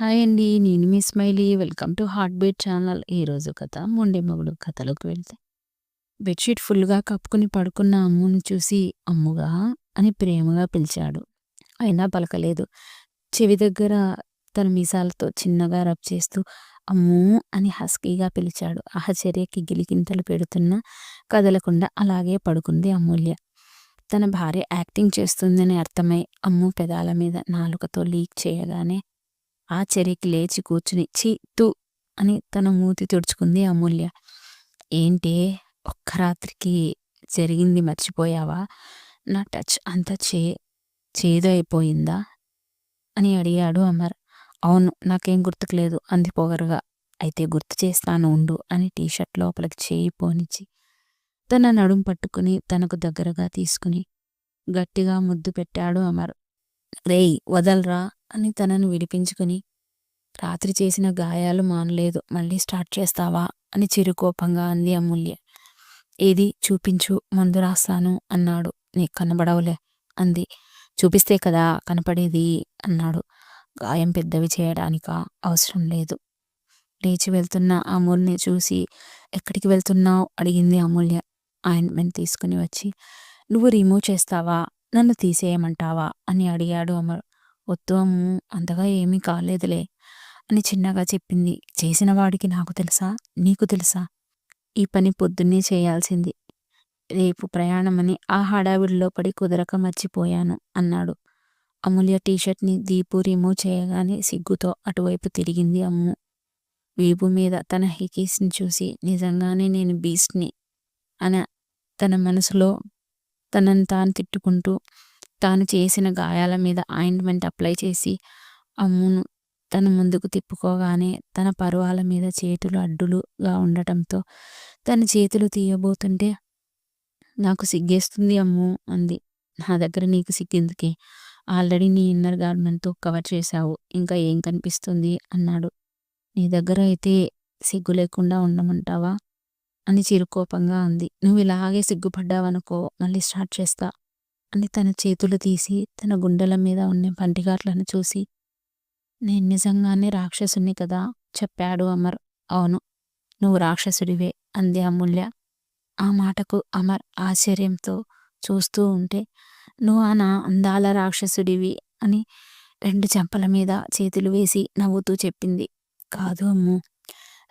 Hi అండి. నేను మీ smiley. Welcome to heart beat channel. ఈరోజు కథ ముండే మొగుడు కథలోకి వెళ్తే బెడ్‌షీట్ ఫుల్‌గా కప్పుకుని పడుకున్న అమ్ముని చూసి అమ్ముగా అని ప్రేమగా పిలిచాడు. అయినా పలకలేదు. చెవి దగ్గర తన మీసాలతో చిన్నగా రబ్ చేస్తూ అమ్మూ అని హస్కీగా పిలిచాడు. ఆ గిలికింతలు గిలిగింతలు పెడుతున్నా కదలకుండా అలాగే పడుకుంది అమూల్య. తన భార్య యాక్టింగ్ చేస్తుందని అర్థమై అమ్ము పెదాల మీద నాలుకతో లీక్ చేయగానే ఆ చెరికి లేచి కూర్చుని చీ తూ అని తన మూతి తుడుచుకుంది అమూల్య. ఏంటే ఒక్క రాత్రికి జరిగింది మర్చిపోయావా? నా టచ్ అంతా చే చేదు అయిపోయిందా? అని అడిగాడు అమర్. అవును నాకేం గుర్తుకులేదు అంది పొగరుగా. అయితే గుర్తు చేస్తాను ఉండు అని టీషర్ట్ లోపలికి చేయి పోనిచ్చి తన నడుం పట్టుకుని తనకు దగ్గరగా తీసుకుని గట్టిగా ముద్దు పెట్టాడు అమర్. రేయ్ వదలరా అని తనను విడిపించుకుని రాత్రి చేసిన గాయాలు మానలేదు మళ్ళీ స్టార్ట్ చేస్తావా అని చిరుకోపంగా అంది అమూల్య. ఏది చూపించు మందు రాస్తాను అన్నాడు. నీకు కనబడవులే అంది. చూపిస్తే కదా కనపడేది అన్నాడు. గాయం పెద్దవి చేయడానిక అవసరం లేదు. లేచి వెళ్తున్న అమూల్ని చూసి ఎక్కడికి వెళ్తున్నావు అడిగింది అమూల్య. ఆయింట్మెంట్ తీసుకుని వచ్చి నువ్వు రిమూవ్ చేస్తావా నన్ను తీసేయమంటావా అని అడిగాడు అమర్. వద్దు అమ్ము అంతగా ఏమీ కాలేదులే అని చిన్నగా చెప్పింది. చేసిన వాడికి నాకు తెలుసా నీకు తెలుసా? ఈ పని పొద్దున్నే చేయాల్సింది. రేపు ప్రయాణమని ఆ హడావిడిలో పడి కుదరక మర్చిపోయాను అన్నాడు. అమూల్య టీషర్ట్ని దీపు రిమూవ్ చేయగానే సిగ్గుతో అటువైపు తిరిగింది అమ్ము. వీపు మీద తన హికీస్ని చూసి నిజంగానే నేను బీస్ట్ని అన తన మనసులో తనని తాను తిట్టుకుంటూ తాను చేసిన గాయాల మీద ఆయింట్మెంట్ అప్లై చేసి అమ్మును తన ముందుకు తిప్పుకోగానే తన పరువాల మీద చేతులు అడ్డులుగా ఉండటంతో తన చేతులు తీయబోతుంటే నాకు సిగ్గేస్తుంది అమ్ము అంది. నా దగ్గర నీకు సిగ్గెందుకే ఆల్రెడీ నీ ఇన్నర్ గార్మెంట్తో కవర్ చేశావు ఇంకా ఏం కనిపిస్తుంది అన్నాడు. నీ దగ్గర అయితే సిగ్గు లేకుండా ఉండమంటావా అని చిరుకోపంగా అంది. నువ్వు ఇలాగే సిగ్గుపడ్డావనుకో మళ్ళీ స్టార్ట్ చేస్తా అని తన చేతులు తీసి తన గుండెల మీద ఉన్న పంటిగాట్లను చూసి నేను నిజంగానే రాక్షసుని కదా చెప్పాడు అమర్. అవును నువ్వు రాక్షసుడివే అంది అమూల్య. ఆ మాటకు అమర్ ఆశ్చర్యంతో చూస్తూ ఉంటే నువ్వు ఆ నా అందాల రాక్షసుడివి అని రెండు చెంపల మీద చేతులు వేసి నవ్వుతూ చెప్పింది. కాదు అమ్ము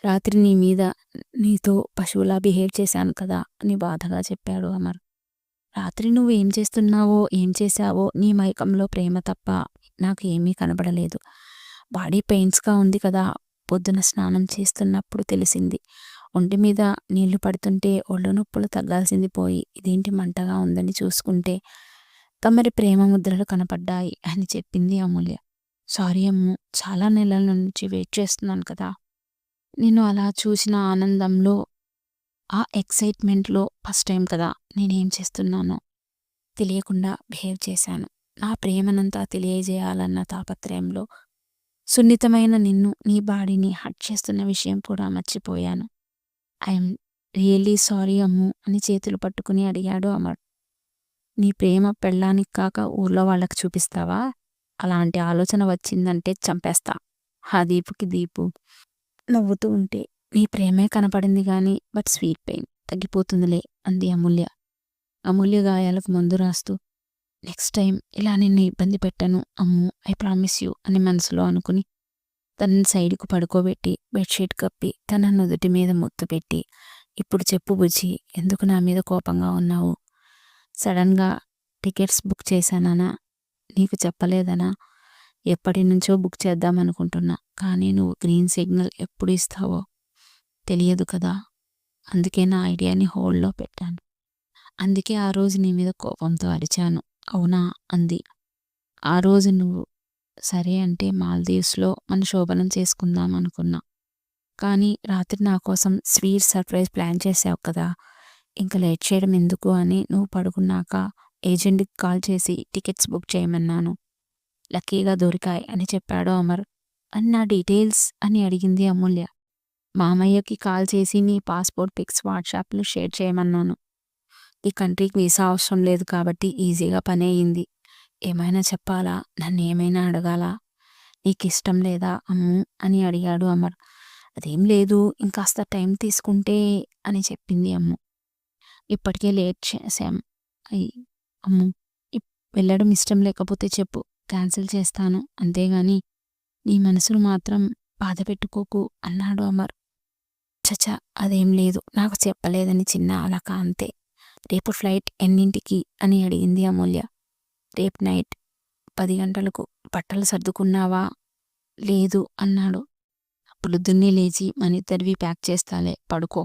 రాత్రి నీ మీద నీతో పశువులా బిహేవ్ చేశాను కదా అని బాధగా చెప్పాడు అమర్. రాత్రి నువ్వు ఏం చేస్తున్నావో ఏం చేశావో నీ మైకంలో ప్రేమ తప్ప నాకు ఏమీ కనబడలేదు. బాడీ పెయిన్స్గా ఉంది కదా పొద్దున స్నానం చేస్తున్నప్పుడు తెలిసింది. ఒంటి మీద నీళ్ళు పడుతుంటే ఒళ్ళు నొప్పులు తగ్గాల్సింది పోయి ఇదేంటి మంటగా ఉందని చూసుకుంటే తమరి ప్రేమ ముద్రలు కనపడ్డాయి అని చెప్పింది అమూల్య. సారీ అమ్ము చాలా నెలల నుంచి వెయిట్ చేస్తున్నాను కదా నేను అలా చూసిన ఆనందంలో ఆ ఎక్సైట్మెంట్లో ఫస్ట్ టైం కదా నేనేం చేస్తున్నానో తెలియకుండా బిహేవ్ చేశాను. నా ప్రేమనంతా తెలియజేయాలన్న తాపత్రయంలో సున్నితమైన నిన్ను నీ బాడీని హట్ చేస్తున్న విషయం కూడా మర్చిపోయాను. ఐఎమ్ రియల్లీ సారీ అమ్ము అని చేతులు పట్టుకుని అడిగాడు అమర్. నీ ప్రేమ పెళ్ళానికి కాక ఊర్లో వాళ్ళకి చూపిస్తావా? అలాంటి ఆలోచన వచ్చిందంటే చంపేస్తా. ఆ దీపుకి దీపు నవ్వుతూ ఉంటే నీ ప్రేమే కనపడింది గాని బట్ స్వీట్ పెయిన్ తగ్గిపోతుందిలే అంది అమూల్య. అమూల్య గాయాలకు మందు రాస్తూ నెక్స్ట్ టైం ఇలా నిన్ను ఇబ్బంది పెట్టను అమ్ము ఐ ప్రామిస్ యూ అని మనసులో అనుకుని తనని సైడ్కు పడుకోబెట్టి బెడ్షీట్ కప్పి తన నుదుటి మీద ముత్తు పెట్టి ఇప్పుడు చెప్పు బుజ్జి ఎందుకు నా మీద కోపంగా ఉన్నావు? సడన్గా టికెట్స్ బుక్ చేశానా నీకు చెప్పలేదనా ఎప్పటి నుంచో బుక్ చేద్దాం అనుకుంటున్నా కానీ నువ్వు గ్రీన్ సిగ్నల్ ఎప్పుడు ఇస్తావో? తెలియదు కదా అందుకే నా ఐడియాని హోల్డ్లో పెట్టాను అందుకే ఆ రోజు నీ మీద కోపంతో అరిచాను అవునా అంది. ఆ రోజు నువ్వు సరే అంటే మాల్దీవ్స్‌లో మన శోభనం చేసుకుందాం అనుకున్నా. కానీ రాత్రి నా కోసం స్వీట్ సర్ప్రైజ్ ప్లాన్ చేసావు కదా! ఇంకా లేట్ చేయడం ఎందుకు అని నువ్వు పడుకున్నాక ఏజెంట్‌కి కాల్ చేసి టికెట్స్ బుక్ చేయమన్నాను. లక్కీగా దొరికాయి అని చెప్పాడు అమర్. అని నా డీటెయిల్స్ అని అడిగింది అమూల్య. మామయ్యకి కాల్ చేసి నీ పాస్‌పోర్ట్ పిక్స్ వాట్సాప్‌లో షేర్ చేయమన్నాను. ఈ కంట్రీకి వీసా అవసరం లేదు కాబట్టి ఈజీగా పని అయింది ఏమైనా చెప్పాలా నన్ను ఏమైనా అడగాలా ఇష్టం లేదా అమ్ము అని అడిగాడు అమర్. అదేం లేదు ఇంకాస్త టైం తీసుకుంటే అని చెప్పింది అమ్ము. ఇప్పటికే లేట్ చేశాం. అయ్యి అమ్ము వెళ్ళడం ఇష్టం లేకపోతే చెప్పు క్యాన్సిల్ చేస్తాను అంతేగాని నీ మనసును మాత్రం బాధ పెట్టుకోకు అన్నాడు అమర్. చచ అదేం లేదు. నాకు చెప్పలేదని చిన్న అలక అంతే. రేపు ఫ్లైట్ ఎన్నింటికి? అని అడిగింది అమూల్య. రేపు నైట్ పది గంటలకు బట్టలు సర్దుకున్నావా? లేదు అన్నాడు. అప్పుడు దున్ని లేచి మనిద్దరివి ప్యాక్ చేస్తాలే పడుకో.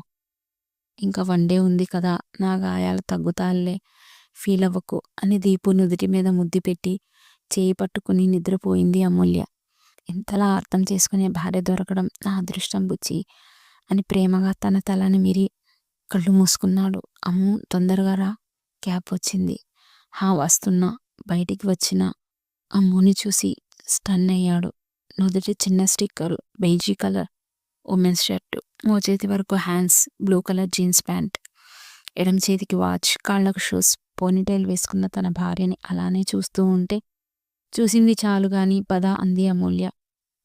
ఇంకా వన్ డే ఉంది కదా నా గాయాలు తగ్గుతాలే ఫీల్ అవ్వకు అని దీపు నుదుటి మీద ముద్దు పెట్టి చేయి పట్టుకుని నిద్రపోయింది అమూల్య. ఇంతలా అర్థం చేసుకునే భార్య దొరకడం నా అదృష్టం బుచ్చి అని ప్రేమగా తన తలని మిరి కళ్ళు మూసుకున్నాడు. అమ్ము తొందరగా రా. క్యాబ్ వచ్చింది. హా వస్తున్నా. బయటికి వచ్చిన అమ్ముని చూసి స్టన్ అయ్యాడు. నుదుటి చిన్న sticker beige colour women's shirt మోచేతి వరకు hands blue colour jeans pant ఎడమ చేతికి వాచ్ కాళ్ళకు షూస్ పోనీటైల్ వేసుకున్న తన భార్యని అలానే చూస్తూ ఉంటే చూసింది చాలు గాని పద అంది అమూల్య.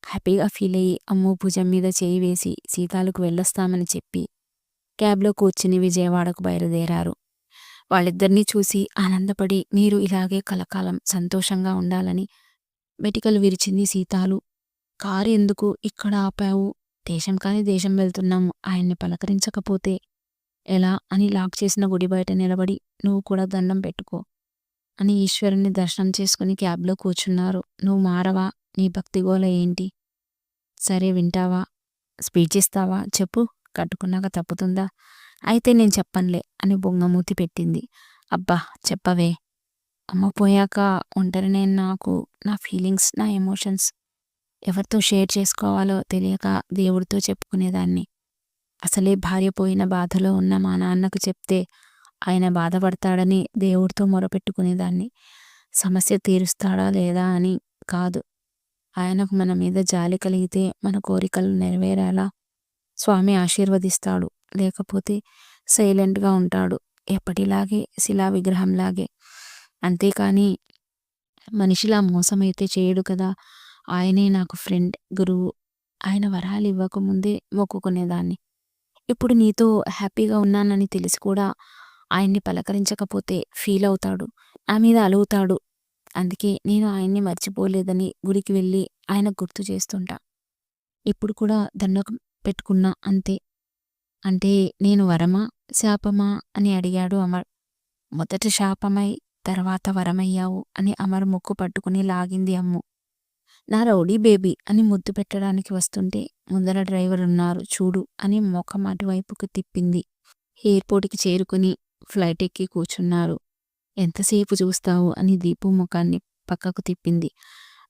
హ్యాపీగా ఫీల్ అయ్యి అమ్ము భుజం మీద చేయి వేసి సీతాలకు వెళ్ళొస్తామని చెప్పి క్యాబ్లో కూర్చుని విజయవాడకు బయలుదేరారు. వాళ్ళిద్దరినీ చూసి ఆనందపడి మీరు ఇలాగే కలకాలం సంతోషంగా ఉండాలని మెటికలు విరిచింది సీతాలు. కారు ఎందుకు ఇక్కడ ఆపావు? దేశం కాని దేశం వెళ్తున్నాము. ఆయన్ని పలకరించకపోతే ఎలా? అని లాక్ చేసిన గుడి బయట నిలబడి నువ్వు కూడా దండం పెట్టుకో అని ఈశ్వరుని దర్శనం చేసుకుని క్యాబ్లో కూర్చున్నారు. నువ్వు మారవా? నీ భక్తి గోల ఏంటి? సరే వింటావా? స్పీచ్ ఇస్తావా? చెప్పు. కట్టుకున్నాక తప్పుతుందా? అయితే నేను చెప్పనులే అని బొంగమూతి పెట్టింది. అబ్బా చెప్పవే. అమ్మ పోయాక ఒంటరినే నాకు నా ఫీలింగ్స్ నా ఎమోషన్స్ ఎవరితో షేర్ చేసుకోవాలో తెలియక దేవుడితో చెప్పుకునేదాన్ని. అసలే భార్య పోయిన బాధలో ఉన్న మా నాన్నకు చెప్తే ఆయన బాధపడతాడని దేవుడితో మొరపెట్టుకునేదాన్ని. సమస్య తీరుస్తాడా లేదా అని కాదు. ఆయనకు మన మీద జాలి కలిగితే మన కోరికలు నెరవేరేలా స్వామి ఆశీర్వదిస్తాడు. లేకపోతే సైలెంట్గా ఉంటాడు. ఎప్పటిలాగే శిలా విగ్రహంలాగే. అంతేకాని మనిషిలా మోసమైతే చేయడు కదా. ఆయనే నాకు ఫ్రెండ్ గురువు. ఆయన వరాలు ఇవ్వకముందే మొక్కుకునేదాన్ని. ఇప్పుడు నీతో హ్యాపీగా ఉన్నానని తెలిసి కూడా ఆయన్ని పలకరించకపోతే ఫీల్ అవుతాడు నా మీద అలుగుతాడు. అందుకే నేను ఆయన్ని మర్చిపోలేదని గుడికి వెళ్ళి ఆయన గుర్తు చేస్తుంటా. ఇప్పుడు కూడా దండకం పెట్టుకున్నా అంతే. అంటే నేను వరమా శాపమా అని అడిగాడు అమర్. మొదట శాపమై తర్వాత వరమయ్యావు అని అమర్ ముక్కు పట్టుకుని లాగింది అమ్ము. నా రౌడీ బేబీ అని ముద్దు పెట్టడానికి వస్తుంటే ముందర డ్రైవర్ ఉన్నారు చూడు అని ముఖం అటువైపుకు తిప్పింది. ఎయిర్పోర్ట్కి చేరుకుని ఫ్లైట్ ఎక్కి కూర్చున్నారు. ఎంతసేపు చూస్తావు అని దీపు ముఖాన్ని పక్కకు తిప్పింది.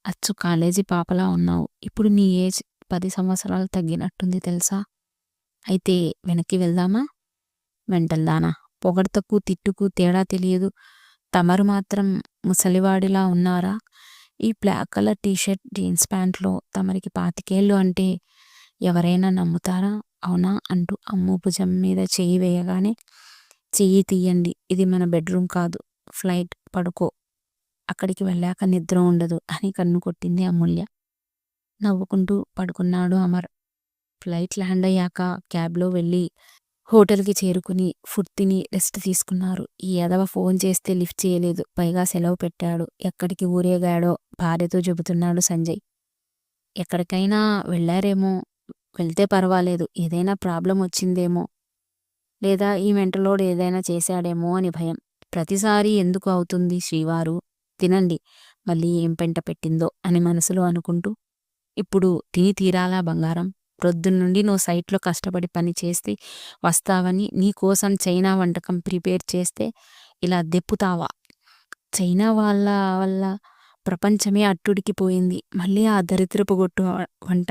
అచ్చు కాలేజీ పాపలా ఉన్నావు. ఇప్పుడు నీ ఏజ్ పది సంవత్సరాలు తగ్గినట్టుంది తెలుసా? అయితే వెనక్కి వెళ్దామా? వెంటల్దానా పొగడతకు తిట్టుకు తేడా తెలియదు. తమరు మాత్రం ముసలివాడిలా ఉన్నారా? ఈ బ్లాక్ కలర్ టీషర్ట్ జీన్స్ ప్యాంట్లో తమరికి పాతికేళ్ళు అంటే ఎవరైనా నమ్ముతారా? అవునా? అంటూ అమ్ము భుజం మీద చేయి వేయగానే చెయ్యి తీయండి. ఇది మన బెడ్రూమ్ కాదు. ఫ్లైట్ పడుకో. అక్కడికి వెళ్ళాక నిద్ర ఉండదు అని కన్ను కొట్టింది అమూల్య. నవ్వుకుంటూ పడుకున్నాడు అమర్. ఫ్లైట్ ల్యాండ్ అయ్యాక క్యాబ్లో వెళ్ళి హోటల్కి చేరుకుని ఫుడ్ తిని రెస్ట్ తీసుకున్నారు. ఈ ఎదవ ఫోన్ చేస్తే లిఫ్ట్ చేయలేదు. పైగా సెలవు పెట్టాడు. ఎక్కడికి ఊరేగాడో భార్యతో చెబుతున్నాడు సంజయ్. ఎక్కడికైనా వెళ్ళారేమో? వెళ్తే పర్వాలేదు. ఏదైనా ప్రాబ్లం వచ్చిందేమో? లేదా ఈ మెంటలోడు ఏదైనా చేశాడేమో అని భయం. ప్రతిసారి ఎందుకు అవుతుంది శ్రీవారు? తినండి. మళ్ళీ ఏం పెంట పెట్టిందో అని మనసులో అనుకుంటూ ఇప్పుడు తిని తీరాలా బంగారం? ప్రొద్దున్నుండి నువ్వు సైట్లో కష్టపడి పని చేస్తే వస్తావని నీకోసం చైనా వంటకం ప్రిపేర్ చేస్తే ఇలా దెప్పుతావా? చైనా వాళ్ళ వల్ల ప్రపంచమే అట్టుడికి పోయింది. మళ్ళీ ఆ దరిద్రపు గొట్టు వంట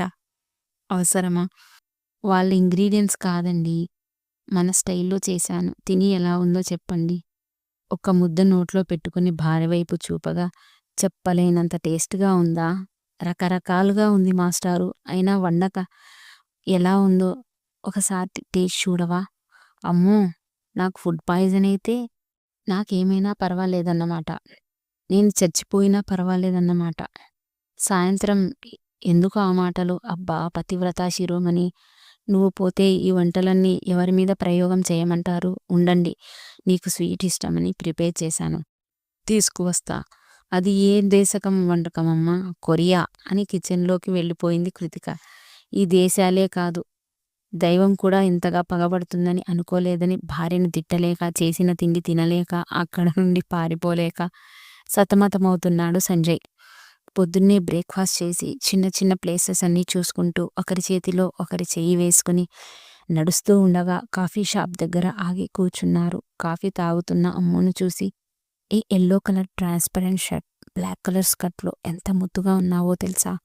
అవసరమా? వాళ్ళ ఇంగ్రీడియంట్స్ కాదండి. మన స్టైల్లో చేశాను. తిని ఎలా ఉందో చెప్పండి. ఒక ముద్ద నోట్లో పెట్టుకుని భార్య వైపు చూపగా చెప్పలేనంత టేస్ట్గా ఉందా? రకరకాలుగా ఉంది మాస్టారు. అయినా వండక ఎలా ఉందో ఒకసారి టేస్ట్ చూడవా? అమ్మో! నాకు ఫుడ్ పాయిజన్ అయితే నాకేమైనా పర్వాలేదన్నమాట. నేను చచ్చిపోయినా పర్వాలేదన్నమాట. సాయంత్రం ఎందుకు ఆ మాటలు? అబ్బా! పతివ్రత శిరోమణి నువ్వు పోతే ఈ వంటలన్నీ ఎవరి మీద ప్రయోగం చేయమంటారు? ఉండండి. నీకు స్వీట్ ఇష్టమని ప్రిపేర్ చేశాను. తీసుకువస్తా అది ఏ దేశకం వంటకమమ్మా? కొరియా అని కిచెన్లోకి వెళ్ళిపోయింది కృతిక. ఈ దేశాలే కాదు. దైవం కూడా ఇంతగా పగబడుతుందని అనుకోలేదని భార్యను తిట్టలేక చేసిన తిండి తినలేక అక్కడ నుండి పారిపోలేక సతమతమవుతున్నాడు సంజయ్. పొద్దున్నే బ్రేక్ఫాస్ట్ చేసి చిన్న చిన్న ప్లేసెస్ అన్నీ చూసుకుంటూ ఒకరి చేతిలో ఒకరి చెయ్యి వేసుకుని నడుస్తూ ఉండగా కాఫీ షాప్ దగ్గర ఆగి కూర్చున్నారు. కాఫీ తాగుతున్న అమ్మును చూసి ఈ yellow colour transparent shirt black colour స్కర్ట్లో ఎంత ముద్దుగా ఉన్నావో తెలుసా?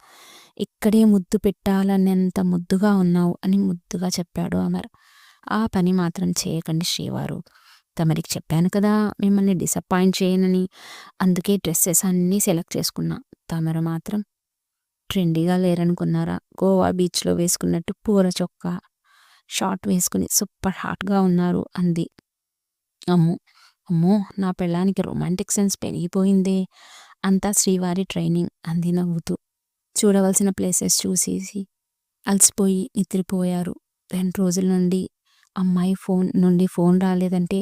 ఇక్కడే ముద్దు పెట్టాలనేంత ముద్దుగా ఉన్నావు అని ముద్దుగా చెప్పాడు అమర్. ఆ పని మాత్రం చేయకండి శ్రీవారు. తమరికి చెప్పాను కదా మిమ్మల్ని డిసప్పాయింట్ చేయనని. అందుకే డ్రెస్సెస్ అన్నీ సెలెక్ట్ చేసుకున్నా. తమరు మాత్రం ట్రెండీగా లేరనుకున్నారా? గోవా బీచ్లో వేసుకున్నట్టు పూర చొక్కా షార్ట్ వేసుకుని సూపర్ హాట్గా ఉన్నారు అంది. అమ్మో అమ్మో నా పెళ్ళానికి రొమాంటిక్ సెన్స్ పెరిగిపోయిందే. అంతా శ్రీవారి ట్రైనింగ్ అంది నవ్వుతూ. చూడవలసిన ప్లేసెస్ చూసేసి అలసిపోయి నిద్రపోయారు. రెండు రోజుల నుండి అమ్మాయి ఫోన్ నుండి ఫోన్ రాలేదంటే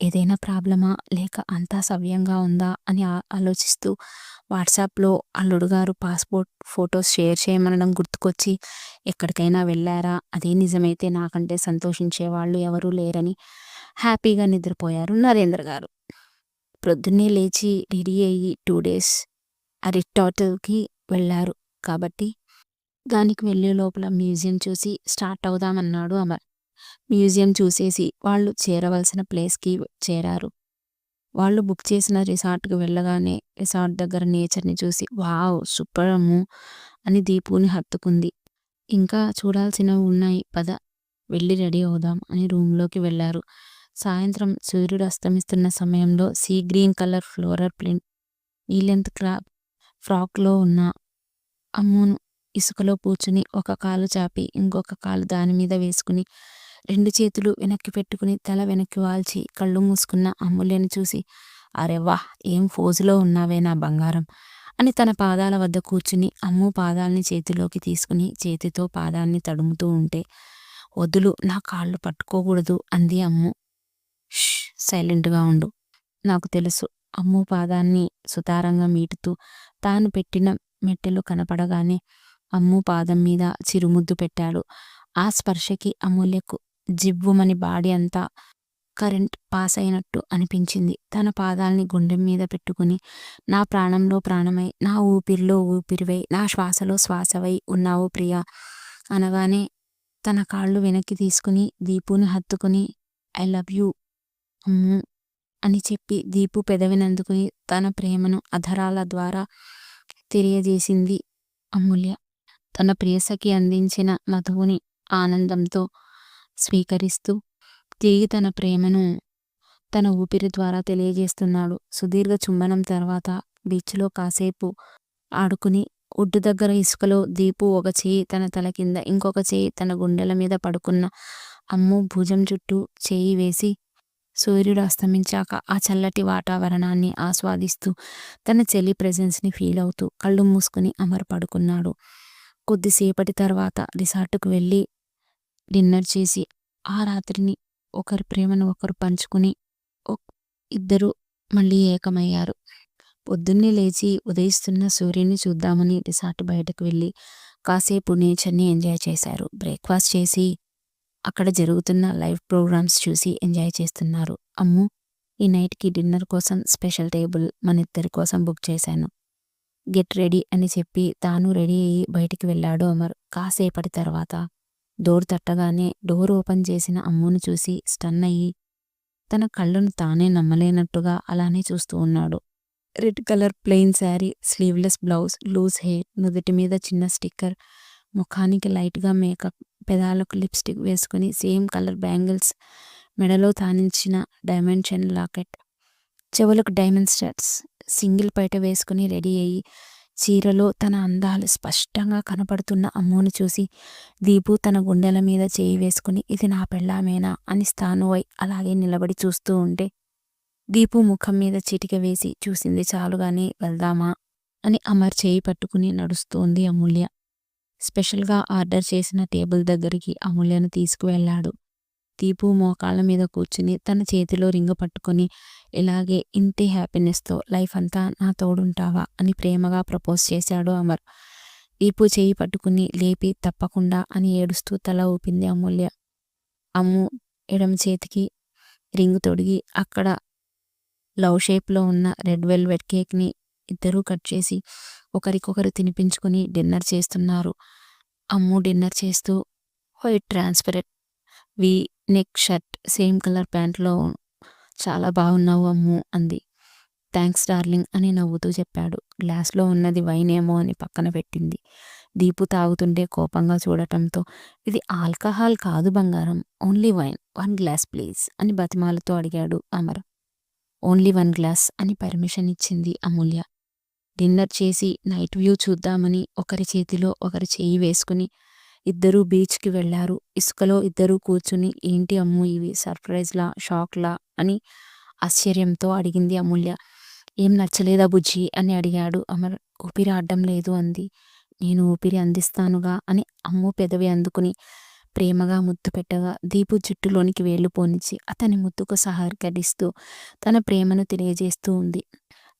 ఏదైనా ప్రాబ్లమా? లేక అంతా సవ్యంగా ఉందా? అని ఆలోచిస్తూ వాట్సాప్లో అల్లుడు గారు పాస్పోర్ట్ ఫొటోస్ షేర్ చేయమనడం గుర్తుకొచ్చి ఎక్కడికైనా వెళ్ళారా? అదే నిజమైతే నాకంటే సంతోషించే వాళ్ళు ఎవరూ లేరని హ్యాపీగా నిద్రపోయారు నరేంద్ర గారు. ప్రొద్దున్నే లేచి రెడీ అయ్యి టూ డేస్ అరిటాటల్కి వెళ్ళారు. కాబట్టి దానికి వెళ్ళే లోపల మ్యూజియం చూసి స్టార్ట్ అవుదామన్నాడు అమర్. మ్యూజియం చూసేసి వాళ్ళు చేరవలసిన ప్లేస్కి చేరారు. వాళ్ళు బుక్ చేసిన రిసార్ట్కి వెళ్ళగానే రిసార్ట్ దగ్గర నేచర్ని చూసి వావ్ సూపర్ అని దీపుని హత్తుకుంది. ఇంకా చూడాల్సినవి ఉన్నాయి పద వెళ్ళి రెడీ అవుదాం అని రూమ్లోకి వెళ్ళారు. సాయంత్రం సూర్యుడు అస్తమిస్తున్న సమయంలో sea green colour floral print knee length crop ఫ్రాక్లో ఉన్న అమ్మును ఇసుకలో కూర్చుని ఒక కాలు చాపి ఇంకొక కాలు దాని మీద వేసుకుని రెండు చేతులు వెనక్కి పెట్టుకుని తల వెనక్కి వాల్చి కళ్ళు మూసుకున్న అమ్ముల్యని చూసి అరే వాహ్ ఏం ఫోజులో ఉన్నావే నా బంగారం అని తన పాదాల వద్ద కూర్చుని అమ్ము పాదాల్ని చేతిలోకి తీసుకుని చేతితో పాదాన్ని తడుముతూ ఉంటే వదులు నా కాళ్ళు పట్టుకోకూడదు అంది అమ్ము. సైలెంట్గా ఉండు. నాకు తెలుసు అమ్ము పాదాన్ని సుతారంగా మీటుతూ తాను పెట్టిన మెట్టెలు కనపడగానే అమ్ము పాదం మీద చిరుముద్దు పెట్టాడు. ఆ స్పర్శకి అమూల్యకు జివ్వుమని బాడీ అంతా కరెంట్ పాస్ అయినట్టు అనిపించింది. తన పాదాల్ని గుండెం మీద పెట్టుకుని నా ప్రాణంలో ప్రాణమై నా ఊపిరిలో ఊపిరివై నా శ్వాసలో శ్వాసవై ఉన్నావు ప్రియ అనగానే తన కాళ్ళు వెనక్కి తీసుకుని దీపుని హత్తుకుని ఐ లవ్ యూ అమ్ము అని చెప్పి దీపు పెదవినందుకుని తన ప్రేమను అధరాల ద్వారా తెలియజేసింది అమూల్య. తన ప్రియసకి అందించిన మధువుని ఆనందంతో స్వీకరిస్తూ తిరిగి తన ప్రేమను తన ఊపిరి ద్వారా తెలియజేస్తున్నాడు. సుదీర్ఘ చుంబనం తర్వాత బీచ్లో కాసేపు ఆడుకుని ఒడ్డు దగ్గర ఇసుకలో దీపు ఒక చేయి తన తల కింద ఇంకొక చేయి తన గుండెల మీద పడుకున్న అమ్ము భుజం చుట్టూ చేయి వేసి సూర్యుడు అస్తమించాక ఆ చల్లటి వాతావరణాన్ని ఆస్వాదిస్తూ తన చెల్లి ప్రెజెన్స్ని ఫీల్ అవుతూ కళ్ళు మూసుకుని అమరు పడుకున్నాడు కొద్దిసేపటి తర్వాత రిసార్టుకు వెళ్ళి డిన్నర్ చేసి ఆ రాత్రిని ఒకరి ప్రేమను ఒకరు పంచుకుని ఇద్దరు మళ్ళీ ఏకమయ్యారు. పొద్దున్నే లేచి ఉదయిస్తున్న సూర్యుని చూద్దామని రిసార్ట్ బయటకు వెళ్ళి కాసేపు నేచర్ని ఎంజాయ్ చేశారు. బ్రేక్ఫాస్ట్ చేసి అక్కడ జరుగుతున్న లైవ్ ప్రోగ్రామ్స్ చూసి ఎంజాయ్ చేస్తున్నారు. అమ్ము ఈ నైట్కి డిన్నర్ కోసం స్పెషల్ టేబుల్ మన ఇద్దరి కోసం బుక్ చేశాను. గెట్ రెడీ అని చెప్పి తాను రెడీ అయ్యి బయటికి వెళ్ళాడు అమర్. కాసేపటి తర్వాత డోర్ తట్టగానే డోర్ ఓపెన్ చేసిన అమ్మును చూసి స్టన్ అయ్యి తన కళ్ళను తానే నమ్మలేనట్టుగా అలానే చూస్తూ ఉన్నాడు. Red colour plain sari sleeveless blouse loose hair నుదుటి మీద చిన్న స్టిక్కర్ ముఖానికి లైట్గా మేకప్ పెదాలకు లిప్స్టిక్ వేసుకుని సేమ్ కలర్ బ్యాంగిల్స్ మెడలో తానించిన డైమండ్ చైన్ లాకెట్ చెవులకు డైమండ్ స్టడ్స్ సింగిల్ పైట వేసుకుని రెడీ అయ్యి చీరలో తన అందాలు స్పష్టంగా కనపడుతున్న అమ్మును చూసి దీపు తన గుండెల మీద చేయి వేసుకుని ఇది నా పెళ్ళామేనా అని స్థానువై అలాగే నిలబడి చూస్తూ ఉంటే దీపు ముఖం మీద చిటిక వేసి చూసింది చాలుగాని వెళ్దామా అని అమర్ చేయి పట్టుకుని నడుస్తోంది అమూల్య. స్పెషల్‌గా ఆర్డర్ చేసిన టేబుల్ దగ్గరికి అమూల్యను తీసుకువెళ్ళాడు. దీపు మోకాళ్ళ మీద కూర్చుని తన చేతిలో రింగు పట్టుకొని ఇలాగే ఇంటి హ్యాపీనెస్‌తో లైఫ్ అంతా నా తోడుంటావా అని ప్రేమగా ప్రపోజ్ చేశాడు అమర్. దీపు చేయి పట్టుకుని లేపి తప్పకుండా అని ఏడుస్తూ తల ఊపింది అమూల్య. అమ్ము ఎడమ చేతికి రింగ్ తొడిగి అక్కడ లవ్ షేప్‌లో ఉన్న రెడ్ వెల్వెట్ కేక్‌ని ఇద్దరూ కట్ చేసి ఒకరికొకరు తినిపించుకొని డిన్నర్ చేస్తున్నారు. అమ్ము డిన్నర్ చేస్తూ white transparent V neck shirt same colour ప్యాంట్లో చాలా బాగున్నావు అమ్ము అంది. థ్యాంక్స్ డార్లింగ్ అని నవ్వుతూ చెప్పాడు. గ్లాస్‌లో ఉన్నది వైన్ ఏమో అని పక్కన పెట్టింది. దీపు తాగుతుంటే కోపంగా చూడటంతో ఇది ఆల్కహాల్ కాదు బంగారం. Only wine. One glass please అని బతిమాలతో అడిగాడు అమర్. ఓన్లీ వన్ గ్లాస్ అని పర్మిషన్ ఇచ్చింది అమూల్య. డిన్నర్ చేసి నైట్ వ్యూ చూద్దామని ఒకరి చేతిలో ఒకరి చేయి వేసుకుని ఇద్దరూ బీచ్‌కి వెళ్ళారు. ఇసుకలో ఇద్దరూ కూర్చుని ఏంటి అమ్ము ఇవి సర్ప్రైజ్‌లా? షాక్‌లా? అని ఆశ్చర్యంతో అడిగింది అమూల్య. ఏం నచ్చలేదా బుజ్జి అని అడిగాడు అమర్. ఊపిరి ఆడడం లేదు అంది. నేను ఊపిరి అందిస్తానుగా అని అమ్ము పెదవి అందుకుని ప్రేమగా ముద్దు పెట్టగా దీపు జుట్టులోనికి వేళ్ళు పోనిచ్చి అతని ముద్దుకు సహకరిస్తూ తన ప్రేమను తెలియజేస్తూ ఉంది.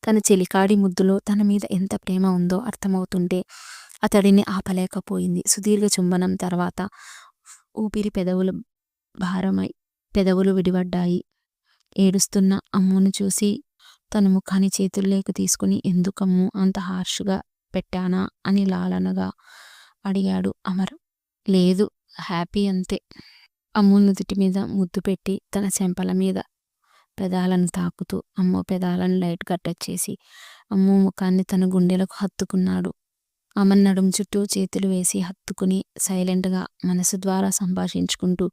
తన చెలికాడి ముద్దులో తన మీద ఎంత ప్రేమ ఉందో అర్థమవుతుంటే అతడిని ఆపలేకపోయింది. సుదీర్ఘ చుంబనం తర్వాత ఊపిరి పెదవులు భారమై పెదవులు విడిపడ్డాయి ఏడుస్తున్న అమ్మును చూసి తన ముఖాన్ని చేతుల్లోకి తీసుకుని ఎందుకమ్ము అంత హార్ష్‌గా పెట్టానా అని లాలనగా అడిగాడు అమర్. లేదు హ్యాపీ అంతే. అమ్ము నుదుటి మీద ముద్దు పెట్టి తన చెంపల మీద పెదాలను తాకుతూ అమ్ము పెదాలను లైట్ టచ్ చేసి అమ్ము ముఖాన్ని తన గుండెలకు హత్తుకున్నాడు. అమర్ నడుం చుట్టూ చేతులు వేసి హత్తుకుని సైలెంట్‌గా మనసు ద్వారా సంభాషించుకుంటూ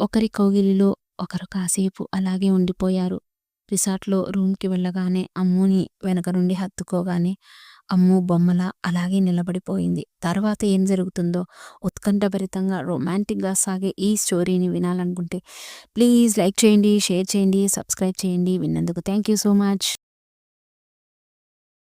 ఒకరి కౌగిలిలో ఒకరు కాసేపు అలాగే ఉండిపోయారు. రిసార్ట్‌లో రూమ్‌కి వెళ్ళగానే అమ్ముని వెనక నుండి హత్తుకోగానే అమ్ము బొమ్మలా అలాగే నిలబడిపోయింది. తర్వాత ఏం జరుగుతుందో ఉత్కంఠభరితంగా, రొమాంటిక్‌గా సాగే ఈ స్టోరీని వినాలనుకుంటే ప్లీజ్ లైక్ చేయండి, షేర్ చేయండి, సబ్స్క్రైబ్ చేయండి. విన్నందుకు థ్యాంక్ యూ సో మచ్.